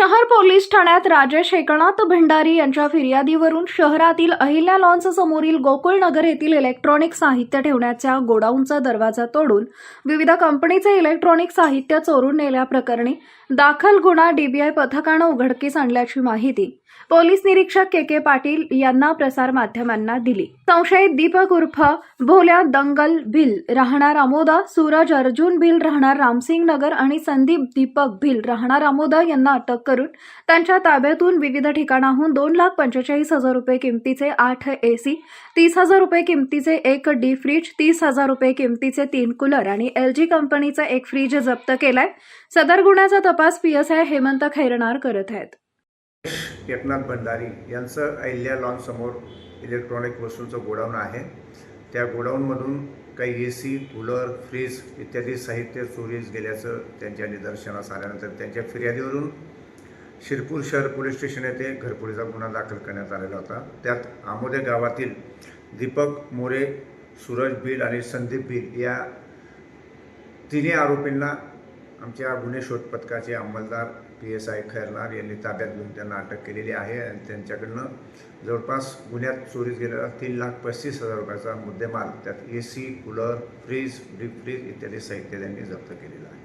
शहर पोलीस ठाण्यात राजेश एकनाथ भंडारी यांच्या फिर्यादीवरून शहरातील अहिल्या लॉन्स समोरील गोकुळ नगर येथील इलेक्ट्रॉनिक साहित्य ठेवण्याच्या गोडाऊनचा दरवाजा तोडून विविध कंपनीचे इलेक्ट्रॉनिक साहित्य चोरून नेल्याप्रकरणी दाखल गुन्हा डीबीआय पथकानं उघडकीस आणल्याची माहिती पोलीस निरीक्षक के के पाटील यांना प्रसार माध्यमांना दिली. संशयित दीपक उर्फ भोल्या दंगल भिल राहणार अमोदा सूरज अर्जुन भिल राहणार रामसिंग नगर आणि संदीप दीपक भिल राहणार अमोदा यांना अटक करून त्यांच्या ताब्यातून विविध ठिकाणाहून दोन लाख पंचेचाळीस हजार रुपये किमतीचे आठ एसी तीस हजार रुपये किमतीचे एक डी फ्रीज तीस हजार रुपये किमतीचे तीन कूलर आणि एल जी कंपनीचा एक फ्रीज जप्त केलाय. सदर गुन्ह्याचा तपास पीएसआय हेमंत खैरनार करत आहेत. एकनाथ भंडारी यांचं अहिल्या लॉनसमोर इलेक्ट्रॉनिक वस्तूंचं गोडाऊन आहे. त्या गोडाऊनमधून काही ए सी कूलर फ्रीज इत्यादी साहित्य चोरीस गेल्याचं त्यांच्या निदर्शनास आल्यानंतर त्यांच्या फिर्यादीवरून शिरपूर शहर पोलीस स्टेशन येथे घरपोळीचा गुन्हा दाखल करण्यात आलेला होता. त्यात आमोदे गावातील दीपक मोरे सूरज बिल आणि संदीप बिल या तिन्ही आरोपींना आमच्या गुन्हे शोध पथकाचे अंमलदार पी एस आय खैरनार यांनी ताब्यात घेऊन त्यांना अटक केलेली आहे आणि त्यांच्याकडनं जवळपास गुन्ह्यात चोरीस गेलेला तीन लाख पस्तीस हजार रुपयाचा मुद्देमाल त्यात A C cooler fridge deep fridge इत्यादी साहित्य त्यांनी जप्त केलेलं आहे.